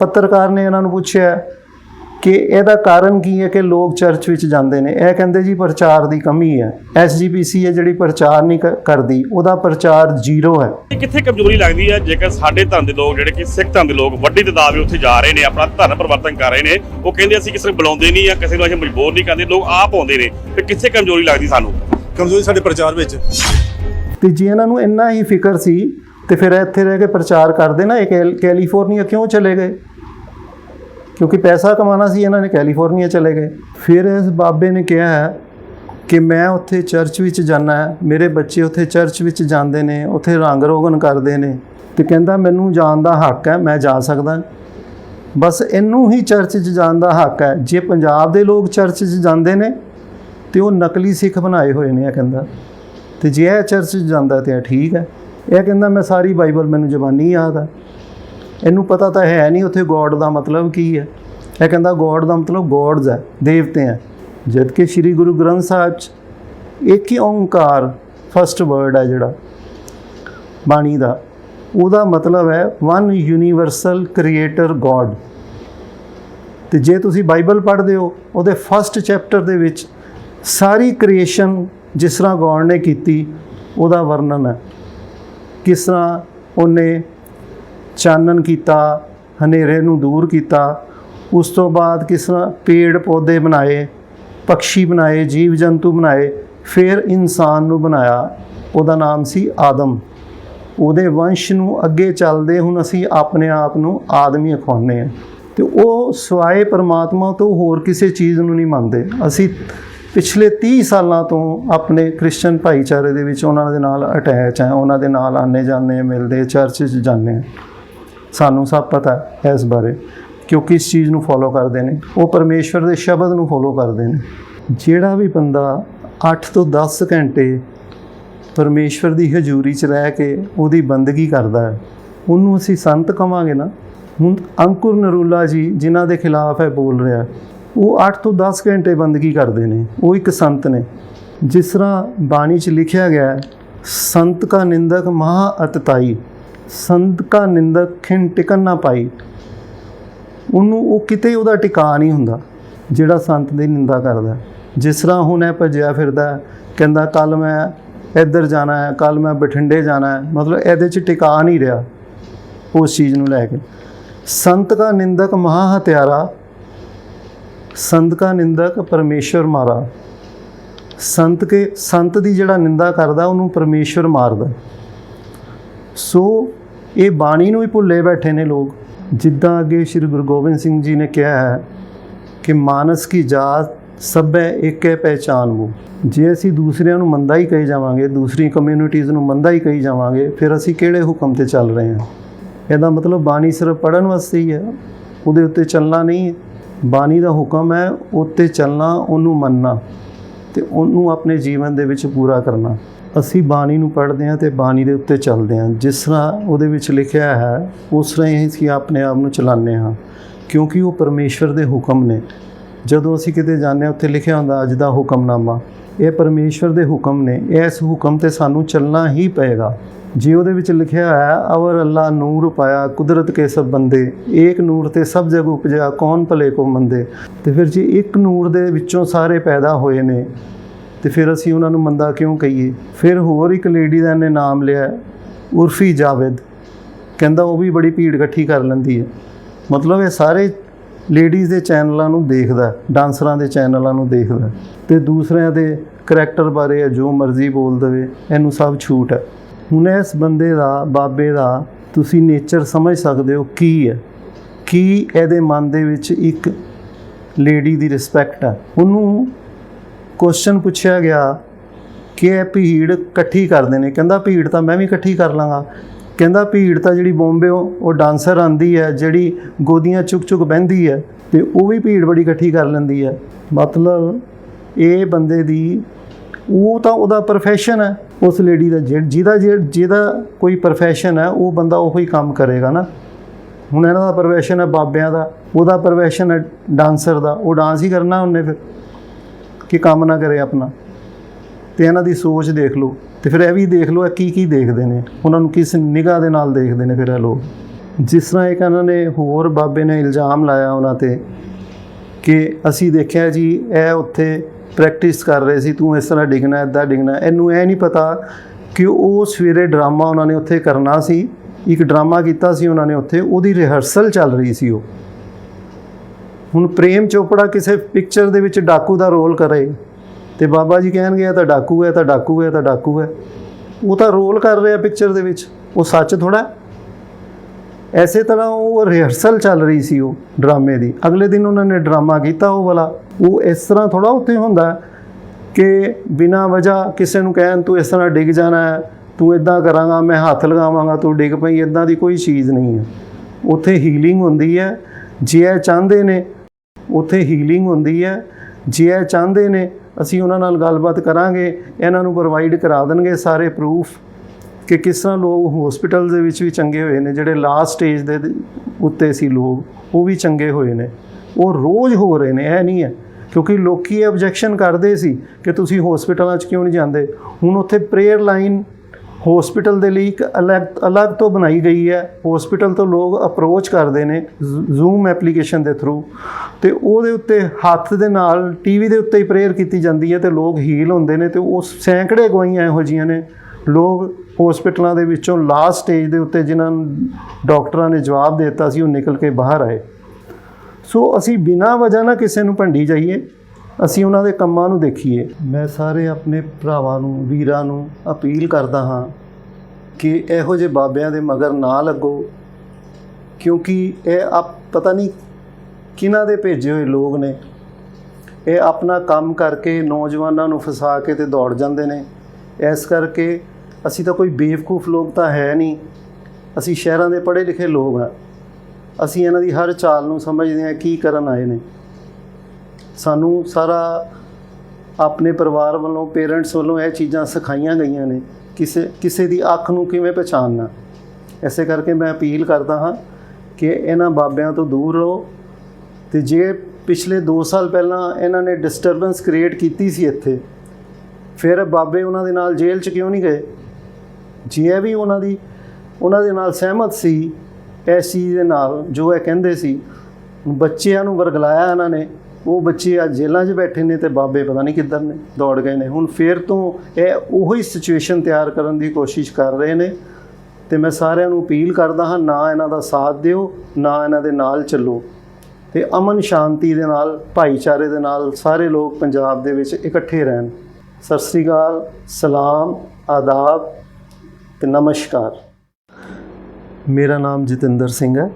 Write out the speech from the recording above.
ਪੱਤਰਕਾਰ ਨੇ ਇਹਨਾਂ ਨੂੰ ਪੁੱਛਿਆ ਕਿ ਇਹਦਾ ਕਾਰਨ ਕੀ ਹੈ ਕਿ ਲੋਕ ਚਰਚ ਵਿੱਚ ਜਾਂਦੇ ਨੇ? ਇਹ ਕਹਿੰਦੇ ਜੀ ਪ੍ਰਚਾਰ ਦੀ ਕਮੀ ਹੈ। ਐਸਜੀਪੀਸੀ ਹੈ ਜਿਹੜੀ ਪ੍ਰਚਾਰ ਨਹੀਂ ਕਰਦੀ ਉਹਦਾ ਪ੍ਰਚਾਰ ਜ਼ੀਰੋ ਹੈ। ਕਿੱਥੇ ਕਮਜ਼ੋਰੀ ਲੱਗਦੀ ਹੈ? ਜੇਕਰ ਸਾਡੇ ਧਰਮ ਦੇ ਲੋਕ ਜਿਹੜੇ ਕਿ ਸਿੱਖ ਧਰਮ ਦੇ ਲੋਕ ਵੱਡੀ ਤਾਦਾਦ ਵਿੱਚ ਉੱਥੇ ਜਾ ਰਹੇ ਨੇ ਆਪਣਾ ਧਰਮ ਪਰਿਵਰਤਨ ਕਰ ਰਹੇ ਨੇ ਉਹ ਕਹਿੰਦੇ ਅਸੀਂ ਕਿਸੇ ਨੂੰ ਬੁਲਾਉਂਦੇ ਨਹੀਂ ਜਾਂ ਕਿਸੇ ਨੂੰ ਅਸੀਂ ਮਜਬੂਰ ਨਹੀਂ ਕਰਦੇ ਲੋਕ ਆਪ ਆਉਂਦੇ ਨੇ। ਤੇ ਕਿੱਥੇ ਕਮਜ਼ੋਰੀ ਲੱਗਦੀ ਸਾਨੂੰ? ਕਮਜ਼ੋਰੀ ਸਾਡੇ ਪ੍ਰਚਾਰ ਵਿੱਚ। ਤੇ ਜੇ ਇਹਨਾਂ ਨੂੰ ਇੰਨਾ ਹੀ ਫਿਕਰ ਸੀ ਤੇ ਫਿਰ ਇੱਥੇ ਰਹਿ ਕੇ ਪ੍ਰਚਾਰ ਕਰਦੇ ਨਾ ਇਹ ਕੈਲ- ਕੈਲੀਫੋਰਨੀਆ ਕਿਉਂ ਚਲੇ ਗਏ? ਕਿਉਂਕਿ ਪੈਸਾ ਕਮਾਉਣਾ ਸੀ, ਇਹਨਾਂ ਨੇ ਕੈਲੀਫੋਰਨੀਆ ਚਲੇ ਗਏ। ਫਿਰ ਇਸ ਬਾਬੇ ਨੇ ਕਿਹਾ ਹੈ ਕਿ ਮੈਂ ਉੱਥੇ ਚਰਚ ਵਿੱਚ ਜਾਣਾ ਹੈ, ਮੇਰੇ ਬੱਚੇ ਉੱਥੇ ਚਰਚ ਵਿੱਚ ਜਾਂਦੇ ਨੇ, ਉੱਥੇ ਰੰਗ ਰੋਗਨ ਕਰਦੇ ਨੇ ਤੇ ਕਹਿੰਦਾ ਮੈਨੂੰ ਜਾਣ ਦਾ ਹੱਕ ਹੈ, ਮੈਂ ਜਾ ਸਕਦਾ। ਬਸ ਇਹਨੂੰ ਹੀ ਚਰਚ 'ਚ ਜਾਣ ਦਾ ਹੱਕ ਹੈ। ਜੇ ਪੰਜਾਬ ਦੇ ਲੋਕ ਚਰਚ 'ਚ ਜਾਂਦੇ ਨੇ ਤੇ ਉਹ ਨਕਲੀ ਸਿੱਖ ਬਣਾਏ ਹੋਏ ਨੇ, ਇਹ ਕਹਿੰਦਾ। ਤੇ ਜੇ ਇਹ ਚਰਚ 'ਚ ਜਾਂਦਾ ਤੇ ਇਹ ਠੀਕ ਹੈ। ਇਹ ਕਹਿੰਦਾ ਮੈਂ ਸਾਰੀ ਬਾਈਬਲ, ਮੈਨੂੰ ਜ਼ਬਾਨੀ ਯਾਦ ਹੈ ਇਹਨੂੰ ਪਤਾ ਤਾਂ ਹੈ ਨਹੀਂ ਉੱਥੇ ਗੋਡ ਦਾ ਮਤਲਬ ਕੀ ਹੈ। ਇਹ ਕਹਿੰਦਾ ਗੋਡ ਦਾ ਮਤਲਬ ਗੋਡਸ ਹੈ, ਦੇਵਤੇ ਹੈ। ਜਦ ਕਿ ਸ੍ਰੀ ਗੁਰੂ ਗ੍ਰੰਥ ਸਾਹਿਬ 'ਚ ਇੱਕ ਹੀ ਓੰਕਾਰ ਫਸਟ ਵਰਡ ਹੈ ਜਿਹੜਾ, ਬਾਣੀ ਦਾ, ਉਹਦਾ ਮਤਲਬ ਹੈ ਵਨ ਯੂਨੀਵਰਸਲ ਕ੍ਰੀਏਟਰ ਗੋਡ ਤੇ ਜੇ ਤੁਸੀਂ ਬਾਈਬਲ ਪੜ੍ਹਦੇ ਹੋ, ਉਹਦੇ ਫਸਟ ਚੈਪਟਰ ਦੇ ਵਿੱਚ ਸਾਰੀ ਕ੍ਰੀਏਸ਼ਨ ਜਿਸ ਤਰ੍ਹਾਂ ਗੋਡ ਨੇ ਕੀਤੀ, ਉਹਦਾ ਵਰਣਨ ਹੈ। ਕਿਸ ਤਰ੍ਹਾਂ ਉਹਨੇ ਚਾਨਣ ਕੀਤਾ, ਹਨੇਰੇ ਨੂੰ ਦੂਰ ਕੀਤਾ। ਉਸ ਤੋਂ ਬਾਅਦ ਕਿਸ ਤਰ੍ਹਾਂ ਪੇੜ ਪੌਦੇ ਬਣਾਏ ਪੰਛੀ ਬਣਾਏ, ਜੀਵ ਜੰਤੂ ਬਣਾਏ, ਫਿਰ ਇਨਸਾਨ ਨੂੰ ਬਣਾਇਆ। ਉਹਦਾ ਨਾਮ ਸੀ ਆਦਮ। ਉਹਦੇ ਵੰਸ਼ ਨੂੰ ਅੱਗੇ ਚੱਲਦੇ ਹੁਣ ਅਸੀਂ ਆਪਣੇ ਆਪ ਨੂੰ ਆਦਮੀ ਅਖਵਾਉਂਦੇ ਹਾਂ। ਤੇ ਉਹ ਸਵਾਏ ਪਰਮਾਤਮਾ ਤੋਂ ਹੋਰ ਕਿਸੇ ਚੀਜ਼ ਨੂੰ ਨਹੀਂ ਮੰਨਦੇ। ਅਸੀਂ ਪਿਛਲੇ 30 ਸਾਲਾਂ ਤੋਂ ਆਪਣੇ ਕ੍ਰਿਸਚੀਅਨ ਭਾਈਚਾਰੇ ਦੇ ਵਿੱਚ ਉਹਨਾਂ ਦੇ ਨਾਲ ਅਟੈਚ ਹੈ। ਉਹਨਾਂ ਦੇ ਨਾਲ ਆਨੇ ਜਾਂਦੇ ਹਾਂ ਮਿਲਦੇ, ਚਰਚ 'ਚ ਜਾਂਦੇ ਹਾਂ। ਸਾਨੂੰ ਸਭ ਪਤਾ ਹੈ ਇਸ ਬਾਰੇ, ਕਿਉਂਕਿ ਇਸ ਚੀਜ਼ ਨੂੰ ਫੋਲੋ ਕਰਦੇ ਨੇ। ਉਹ ਪਰਮੇਸ਼ਵਰ ਦੇ ਸ਼ਬਦ ਨੂੰ ਫੋਲੋ ਕਰਦੇ ਨੇ। ਜਿਹੜਾ ਵੀ ਬੰਦਾ 8 ਤੋਂ 10 ਘੰਟੇ ਪਰਮੇਸ਼ਵਰ ਦੀ ਹਜ਼ੂਰੀ 'ਚ ਰਹਿ ਕੇ ਉਹਦੀ ਬੰਦਗੀ ਕਰਦਾ ਹੈ, ਉਹਨੂੰ ਅਸੀਂ ਸੰਤ ਕਵਾਂਗੇ ਨਾ। ਹੁਣ ਅੰਕੁਰ ਨਰੂਲਾ ਜੀ, ਜਿਨ੍ਹਾਂ ਦੇ ਖਿਲਾਫ ਹੈ ਬੋਲ ਰਿਹਾ ਉਹ 8 ਤੋਂ 10 ਘੰਟੇ ਬੰਦਗੀ ਕਰਦੇ ਨੇ। ਉਹ ਇੱਕ ਸੰਤ ਨੇ। ਜਿਸ ਤਰ੍ਹਾਂ ਬਾਣੀ 'ਚ ਲਿਖਿਆ ਗਿਆ ਹੈ, ਸੰਤ ਕਾ ਨਿੰਦਕ ਮਹਾ ਅਤਤਾਈ। ਸੰਤ ਕਾ ਨਿੰਦਕ ਖਿੰ ਟਿਕਨ ਨਾ ਪਾਈ। ਉਹਨੂੰ ਉਹ ਕਿਤੇ ਉਹਦਾ ਟਿਕਾ ਨਹੀਂ ਹੁੰਦਾ, ਜਿਹੜਾ ਸੰਤ ਦੀ ਨਿੰਦਾ ਕਰਦਾ। ਜਿਸ ਤਰ੍ਹਾਂ ਹੁਣ ਇਹ ਭੱਜਿਆ ਫਿਰਦਾ, ਕਹਿੰਦਾ ਕੱਲ ਮੈਂ ਇੱਧਰ ਜਾਣਾ ਹੈ ਕੱਲ ਮੈਂ ਬਠਿੰਡੇ ਜਾਣਾ ਹੈ। ਮਤਲਬ ਇਹਦੇ 'ਚ ਟਿਕਾ ਨਹੀਂ ਰਿਹਾ ਉਸ ਚੀਜ਼ ਨੂੰ ਲੈ ਕੇ। ਸੰਤ ਕਾ ਨਿੰਦਕ ਮਹਾ ਹਤਿਆਰਾ, ਸੰਤ ਕਾ ਨਿੰਦਕ ਪਰਮੇਸ਼ਵਰ ਮਾਰਾ। ਸੰਤ ਕੇ, ਸੰਤ ਦੀ ਜਿਹੜਾ ਨਿੰਦਾ ਕਰਦਾ, ਉਹਨੂੰ ਪਰਮੇਸ਼ਵਰ ਮਾਰਦਾ। ਸੋ ਇਹ ਬਾਣੀ ਨੂੰ ਹੀ ਭੁੱਲੇ ਬੈਠੇ ਨੇ ਲੋਕ। ਜਿੱਦਾਂ ਅੱਗੇ ਸ੍ਰੀ ਗੁਰੂ ਗੋਬਿੰਦ ਸਿੰਘ ਜੀ ਨੇ ਕਿਹਾ ਹੈ ਕਿ ਮਾਨਸ ਕੀ ਜਾਤ ਸਭੈ ਏਕੈ ਪਹਿਚਾਨ ਵੋ ਜੇ ਅਸੀਂ ਦੂਸਰਿਆਂ ਨੂੰ ਮੰਦਾ ਹੀ ਕਹੀ ਜਾਵਾਂਗੇ, ਦੂਸਰੀ ਕਮਿਊਨਿਟੀਜ਼ ਨੂੰ ਮੰਦਾ ਹੀ ਕਹੀ ਜਾਵਾਂਗੇ, ਫਿਰ ਅਸੀਂ ਕਿਹੜੇ ਹੁਕਮ ਤੇ ਚੱਲ ਰਹੇ ਹਾਂ? ਇਹਦਾ ਮਤਲਬ ਬਾਣੀ ਸਿਰਫ ਪੜਨ ਵਾਸਤੇ ਹੀ ਹੈ। ਉਹਦੇ ਉੱਤੇ ਚੱਲਣਾ ਨਹੀਂ ਹੈ। ਬਾਣੀ ਦਾ ਹੁਕਮ ਹੈ ਉੱਤੇ ਚੱਲਣਾ, ਉਹਨੂੰ ਮੰਨਣਾ ਤੇ ਉਹਨੂੰ ਆਪਣੇ ਜੀਵਨ ਦੇ ਵਿੱਚ ਪੂਰਾ ਕਰਨਾ। ਅਸੀਂ ਬਾਣੀ ਨੂੰ ਪੜ੍ਹਦੇ ਹਾਂ ਤੇ ਬਾਣੀ ਦੇ ਉੱਤੇ ਚੱਲਦੇ ਹਾਂ। ਜਿਸ ਤਰ੍ਹਾਂ ਉਹਦੇ ਵਿੱਚ ਲਿਖਿਆ ਹੈ, ਉਸ ਤਰ੍ਹਾਂ ਹੀ ਅਸੀਂ ਆਪਣੇ ਆਪ ਨੂੰ ਚਲਾਉਂਦੇ ਹਾਂ, ਕਿਉਂਕਿ ਉਹ ਪਰਮੇਸ਼ਵਰ ਦੇ ਹੁਕਮ ਨੇ। ਜਦੋਂ ਅਸੀਂ ਕਿਤੇ ਜਾਂਦੇ ਹਾਂ, ਉੱਥੇ ਲਿਖਿਆ ਹੁੰਦਾ, ਅੱਜ ਦਾ ਹੁਕਮਨਾਮਾ। ਇਹ ਪਰਮੇਸ਼ਵਰ ਦੇ ਹੁਕਮ ਨੇ। ਇਸ ਹੁਕਮ ਤੇ ਸਾਨੂੰ ਚੱਲਣਾ ਹੀ ਪਏਗਾ। ਜੇ ਉਹਦੇ ਵਿੱਚ ਲਿਖਿਆ ਹੈ, ਅਵਰ ਅੱਲਾ ਨੂਰ ਪਾਇਆ, ਕੁਦਰਤ ਕੇ ਸਭ ਬੰਦੇ, ਏਕ ਨੂਰ ਤੇ ਸਭ ਜਗ ਉਪਜਿਆ, ਕੌਣ ਭਲੇ ਕੋ ਮੰਦੇ? ਤੇ ਫਿਰ ਜੇ ਇੱਕ ਨੂਰ ਦੇ ਵਿੱਚੋਂ ਸਾਰੇ ਪੈਦਾ ਹੋਏ ਨੇ ਤੇ ਫਿਰ ਅਸੀਂ ਉਹਨਾਂ ਨੂੰ ਮੰਦਾ ਕਿਉਂ ਕਹੀਏ? ਫਿਰ ਹੋਰ ਇੱਕ ਲੇਡੀ ਦਾ ਇਹਨੇ ਨਾਮ ਲਿਆ ਉਰਫੀ ਜਾਵੇਦ। ਕਹਿੰਦਾ ਉਹ ਵੀ ਬੜੀ ਭੀੜ ਇਕੱਠੀ ਕਰ ਲੈਂਦੀ ਹੈ। ਮਤਲਬ ਇਹ ਸਾਰੇ ਲੇਡੀਜ਼ ਦੇ ਚੈਨਲਾਂ ਨੂੰ ਦੇਖਦਾ ਡਾਂਸਰਾਂ ਦੇ ਚੈਨਲਾਂ ਨੂੰ ਦੇਖਦਾ ਤੇ ਦੂਸਰਿਆਂ ਦੇ ਕਰੈਕਟਰ ਬਾਰੇ ਜੋ ਮਰਜ਼ੀ ਬੋਲ ਦੇਵੇ, ਇਹਨੂੰ ਸਭ ਛੂਟ ਹੈ। ਹੁਣ ਇਸ ਬੰਦੇ ਦਾ, ਬਾਬੇ ਦਾ ਤੁਸੀਂ ਨੇਚਰ ਸਮਝ ਸਕਦੇ ਹੋ ਕੀ ਹੈ। ਕੀ ਇਹਦੇ ਮਨ ਦੇ ਵਿੱਚ ਇੱਕ ਲੇਡੀ ਦੀ ਰਿਸਪੈਕਟ ਹੈ। ਉਹਨੂੰ ਕੁਐਸਚਨ ਪੁੱਛਿਆ ਗਿਆ ਕਿ ਇਹ ਭੀੜ ਇਕੱਠੀ ਕਰਦੇ ਨੇ। ਕਹਿੰਦਾ ਭੀੜ ਤਾਂ ਮੈਂ ਵੀ ਇਕੱਠੀ ਕਰ ਲਾਂਗਾ। ਕਹਿੰਦਾ ਭੀੜ ਤਾਂ ਜਿਹੜੀ ਬੰਬੇ ਉਹ ਡਾਂਸਰ ਆਂਦੀ ਹੈ, ਜਿਹੜੀ ਗੋਦੀਆਂ ਚੁੱਕ ਚੁੱਕ ਬਹਿੰਦੀ ਹੈ, ਤੇ ਉਹ ਵੀ ਭੀੜ ਬੜੀ ਇਕੱਠੀ ਕਰ ਲੈਂਦੀ ਹੈ। ਮਤਲਬ ਇਹ ਬੰਦੇ ਦੀ, ਉਹ ਤਾਂ ਉਹਦਾ profession ਹੈ। ਉਸ ਲੇਡੀ ਦਾ ਜਿਹ- ਜਿਹਦਾ ਜਿਹ- ਜਿਹਦਾ ਕੋਈ profession ਹੈ, ਉਹ ਬੰਦਾ ਉਹੀ ਕੰਮ ਕਰੇਗਾ ਨਾ। ਹੁਣ ਇਹਨਾਂ ਦਾ profession ਹੈ ਬਾਬਿਆਂ ਦਾ, ਉਹਦਾ profession ਹੈ ਡਾਂਸਰ ਦਾ। ਉਹ ਡਾਂਸ ਹੀ ਕਰਨਾ ਉਹਨੇ ਫਿਰ। ਕਿ ਕੰਮ ਨਾ ਕਰੇ ਆਪਣਾ। ਤੇ ਇਹਨਾਂ ਦੀ ਸੋਚ ਦੇਖ ਲਓ। ਤੇ ਫਿਰ ਇਹ ਵੀ ਦੇਖ ਲਓ, ਇਹ ਕੀ ਕੀ ਦੇਖਦੇ ਨੇ। ਉਹਨਾਂ ਨੂੰ ਕਿਸ ਨਿਗਾਹ ਦੇ ਨਾਲ ਦੇਖਦੇ ਨੇ ਫਿਰ ਇਹ ਲੋਕ। ਜਿਸ ਤਰ੍ਹਾਂ ਇੱਕ ਇਹਨਾਂ ਨੇ ਹੋਰ ਬਾਬੇ ਨੇ ਇਲਜ਼ਾਮ ਲਾਇਆ ਉਹਨਾਂ ਤੇ ਕਿ ਅਸੀਂ ਦੇਖਿਆ ਜੀ, ਇਹ ਉੱਥੇ ਪ੍ਰੈਕਟਿਸ ਕਰ ਰਹੇ ਸੀ, ਤੂੰ ਇਸ ਤਰ੍ਹਾਂ ਡਿੱਗਣਾ, ਇਦਾਂ ਡਿੱਗਣਾ। ਇਹਨੂੰ ਇਹ ਨਹੀਂ ਪਤਾ ਕਿ ਉਹ ਸਵੇਰੇ ਡਰਾਮਾ ਉਹਨਾਂ ਨੇ ਉੱਥੇ ਕਰਨਾ ਸੀ, ਇੱਕ ਡਰਾਮਾ ਕੀਤਾ ਸੀ ਉਹਨਾਂ ਨੇ ਉੱਥੇ, ਉਹਦੀ ਰਿਹਰਸਲ ਚੱਲ ਰਹੀ ਸੀ ਉਹ। ਹੁਣ ਪ੍ਰੇਮ ਚੋਪੜਾ ਕਿਸੇ ਪਿਕਚਰ ਦੇ ਵਿੱਚ ਡਾਕੂ ਦਾ ਰੋਲ ਕਰੇ ਤੇ ਬਾਬਾ ਜੀ ਕਹਿਣਗੇ, ਇਹ ਤਾਂ ਡਾਕੂ ਹੈ ਤਾਂ ਡਾਕੂ ਹੈ ਤਾਂ ਡਾਕੂ ਹੈ। ਉਹ ਤਾਂ ਰੋਲ ਕਰ ਰਿਹਾ ਪਿਕਚਰ ਦੇ ਵਿੱਚ। ਉਹ ਸੱਚ ਥੋੜਾ ਐਸੇ ਤਰ੍ਹਾਂ ਉਹ ਰਿਹਰਸਲ ਚੱਲ ਰਹੀ ਸੀ ਉਹ ਡਰਾਮੇ ਦੀ। ਅਗਲੇ ਦਿਨ ਉਹਨਾਂ ਨੇ ਡਰਾਮਾ ਕੀਤਾ ਉਹ ਵਾਲਾ। ਉਹ ਇਸ ਤਰ੍ਹਾਂ ਥੋੜਾ ਉੱਥੇ ਹੁੰਦਾ ਕਿ ਬਿਨਾਂ ਵਜ੍ਹਾ ਕਿਸੇ ਨੂੰ ਕਹਿਣ, ਤੂੰ ਇਸ ਤਰ੍ਹਾਂ ਡਿੱਗ ਜਾਣਾ ਹੈ, ਤੂੰ ਇਦਾਂ ਕਰਾਂਗਾ, ਮੈਂ ਹੱਥ ਲਗਾਵਾਂਗਾ, ਤੂੰ ਡਿੱਗ ਪਈ ਇਦਾਂ ਦੀ ਕੋਈ ਚੀਜ਼ ਨਹੀਂ ਹੈ। ਉੱਥੇ ਹੀਲਿੰਗ ਹੁੰਦੀ ਹੈ। ਜੇ ਇਹ ਚਾਹੁੰਦੇ ਨੇ ਉੱਥੇ ਹੀਲਿੰਗ ਹੁੰਦੀ ਹੈ। ਜੇ ਇਹ ਚਾਹੁੰਦੇ ਨੇ, ਅਸੀਂ ਉਹਨਾਂ ਨਾਲ ਗੱਲਬਾਤ ਕਰਾਂਗੇ, ਇਹਨਾਂ ਨੂੰ ਪ੍ਰੋਵਾਈਡ ਕਰਾ ਦੇਣਗੇ ਸਾਰੇ ਪ੍ਰੂਫ ਕਿ ਕਿਸ ਤਰ੍ਹਾਂ ਲੋਕ ਹਸਪੀਟਲ ਦੇ ਵਿੱਚ ਵੀ ਚੰਗੇ ਹੋਏ ਨੇ, ਜਿਹੜੇ ਲਾਸਟ ਸਟੇਜ ਦੇ ਉੱਤੇ ਸੀ ਲੋਕ, ਉਹ ਵੀ ਚੰਗੇ ਹੋਏ ਨੇ। ਉਹ ਰੋਜ਼ ਹੋ ਰਹੇ ਨੇ, ਇਹ ਨਹੀਂ ਹੈ। ਕਿਉਂਕਿ ਲੋਕੀ ਆਬਜੈਕਸ਼ਨ ਕਰਦੇ ਸੀ ਕਿ ਤੁਸੀਂ ਹਸਪੀਟਲਾਂ 'ਚ ਕਿਉਂ ਨਹੀਂ ਜਾਂਦੇ? ਹੁਣ ਉੱਥੇ ਪ੍ਰੇਅਰ ਲਾਈਨ ਹਸਪੀਟਲ ਦੇ ਲਈ ਇੱਕ ਅਲੱਗ ਅਲੱਗ ਤੋਂ ਬਣਾਈ ਗਈ ਹੈ। ਹਸਪੀਟਲ ਤੋਂ ਲੋਕ ਅਪਰੋਚ ਕਰਦੇ ਨੇ ਜ਼ੂਮ ਐਪਲੀਕੇਸ਼ਨ ਦੇ ਥਰੂ ਤੇ ਉਹਦੇ ਉੱਤੇ ਹੱਥ ਦੇ ਨਾਲ ਟੀਵੀ ਦੇ ਉੱਤੇ ਹੀ ਪ੍ਰੇਅਰ ਕੀਤੀ ਜਾਂਦੀ ਹੈ ਤੇ ਲੋਕ ਹੀਲ ਹੁੰਦੇ ਨੇ ਤੇ ਉਹ ਸੈਂਕੜੇ ਗਵਾਈਆਂ ਇਹੋ ਜੀਆਂ ਨੇ। ਲੋਕ ਹਸਪੀਟਲਾਂ ਦੇ ਵਿੱਚੋਂ ਲਾਸਟ ਸਟੇਜ ਦੇ ਉੱਤੇ ਜਿਨ੍ਹਾਂ ਨੂੰ ਡਾਕਟਰਾਂ ਨੇ ਜਵਾਬ ਦਿੱਤਾ ਸੀ, ਉਹ ਨਿਕਲ ਕੇ ਬਾਹਰ ਆਏ। ਸੋ ਅਸੀਂ ਬਿਨਾਂ ਵਜ੍ਹਾ ਨਾ ਕਿਸੇ ਨੂੰ ਭੰਡੀ ਜਾਈਏ। ਅਸੀਂ ਉਹਨਾਂ ਦੇ ਕੰਮਾਂ ਨੂੰ ਦੇਖੀਏ। ਮੈਂ ਸਾਰੇ ਆਪਣੇ ਭਰਾਵਾਂ ਨੂੰ, ਵੀਰਾਂ ਨੂੰ ਅਪੀਲ ਕਰਦਾ ਹਾਂ ਕਿ ਇਹੋ ਜਿਹੇ ਬਾਬਿਆਂ ਦੇ ਮਗਰ ਨਾ ਲੱਗੋ, ਕਿਉਂਕਿ ਇਹ ਆਪ ਪਤਾ ਨਹੀਂ ਕਿਹਨਾਂ ਦੇ ਭੇਜੇ ਹੋਏ ਲੋਕ ਨੇ। ਇਹ ਆਪਣਾ ਕੰਮ ਕਰਕੇ ਨੌਜਵਾਨਾਂ ਨੂੰ ਫਸਾ ਕੇ ਤੇ ਦੌੜ ਜਾਂਦੇ ਨੇ। ਇਸ ਕਰਕੇ ਅਸੀਂ ਤਾਂ ਕੋਈ ਬੇਵਕੂਫ ਲੋਕ ਤਾਂ ਹੈ ਨਹੀਂ। ਅਸੀਂ ਸ਼ਹਿਰਾਂ ਦੇ ਪੜ੍ਹੇ ਲਿਖੇ ਲੋਕ ਹਾਂ। ਅਸੀਂ ਇਹਨਾਂ ਦੀ ਹਰ ਚਾਲ ਨੂੰ ਸਮਝਦੇ ਹਾਂ, ਕੀ ਕਰਨ ਆਏ ਨੇ। ਸਾਨੂੰ ਸਾਰਾ ਆਪਣੇ ਪਰਿਵਾਰ ਵੱਲੋਂ ਪੇਰੈਂਟਸ ਵੱਲੋਂ ਇਹ ਚੀਜ਼ਾਂ ਸਿਖਾਈਆਂ ਗਈਆਂ ਨੇ। ਕਿਸੇ ਕਿਸੇ ਦੀ ਅੱਖ ਨੂੰ ਕਿਵੇਂ ਪਛਾਣਨਾ। ਐਸੇ ਕਰਕੇ ਮੈਂ ਅਪੀਲ ਕਰਦਾ ਹਾਂ ਕਿ ਇਹਨਾਂ ਬਾਬਿਆਂ ਤੋਂ ਦੂਰ ਰਹੋ। ਤੇ ਜੇ ਪਿਛਲੇ 2 ਸਾਲ ਪਹਿਲਾਂ ਇਹਨਾਂ ਨੇ ਡਿਸਟਰਬੈਂਸ ਕ੍ਰੀਏਟ ਕੀਤੀ ਸੀ ਇੱਥੇ, ਫਿਰ ਬਾਬੇ ਉਹਨਾਂ ਦੇ ਨਾਲ ਜੇਲ੍ਹ 'ਚ ਕਿਉਂ ਨਹੀਂ ਗਏ? ਜੇ ਵੀ ਉਹਨਾਂ ਦੀ, ਉਹਨਾਂ ਦੇ ਨਾਲ ਸਹਿਮਤ ਸੀ, ਇਸ ਚੀਜ਼ ਦੇ ਨਾਲ ਜੋ ਇਹ ਕਹਿੰਦੇ ਸੀ, ਬੱਚਿਆਂ ਨੂੰ ਵਰਗਲਾਇਆ ਇਹਨਾਂ ਨੇ ਉਹ ਬੱਚੇ ਅੱਜ ਜੇਲ੍ਹਾਂ 'ਚ ਬੈਠੇ ਨੇ ਤੇ ਬਾਬੇ ਪਤਾ ਨਹੀਂ ਕਿੱਧਰ ਨੇ, ਦੌੜ ਗਏ ਨੇ। ਹੁਣ ਫੇਰ ਤੋਂ ਇਹ ਉਹੀ ਸਿਚੁਏਸ਼ਨ ਤਿਆਰ ਕਰਨ ਦੀ ਕੋਸ਼ਿਸ਼ ਕਰ ਰਹੇ ਨੇ ਤੇ ਮੈਂ ਸਾਰਿਆਂ ਨੂੰ ਅਪੀਲ ਕਰਦਾ ਹਾਂ, ਨਾ ਇਹਨਾਂ ਦਾ ਸਾਥ ਦਿਓ, ਨਾ ਇਹਨਾਂ ਦੇ ਨਾਲ ਚੱਲੋ ਤੇ ਅਮਨ ਸ਼ਾਂਤੀ ਦੇ ਨਾਲ, ਭਾਈਚਾਰੇ ਦੇ ਨਾਲ ਸਾਰੇ ਲੋਕ ਪੰਜਾਬ ਦੇ ਵਿੱਚ ਇਕੱਠੇ ਰਹਿਣ। ਸਤਿ ਸ੍ਰੀ ਅਕਾਲ, ਸਲਾਮ, ਆਦਾਬ ਤੇ ਨਮਸਕਾਰ। ਮੇਰਾ ਨਾਮ ਜਤਿੰਦਰ ਸਿੰਘ ਹੈ।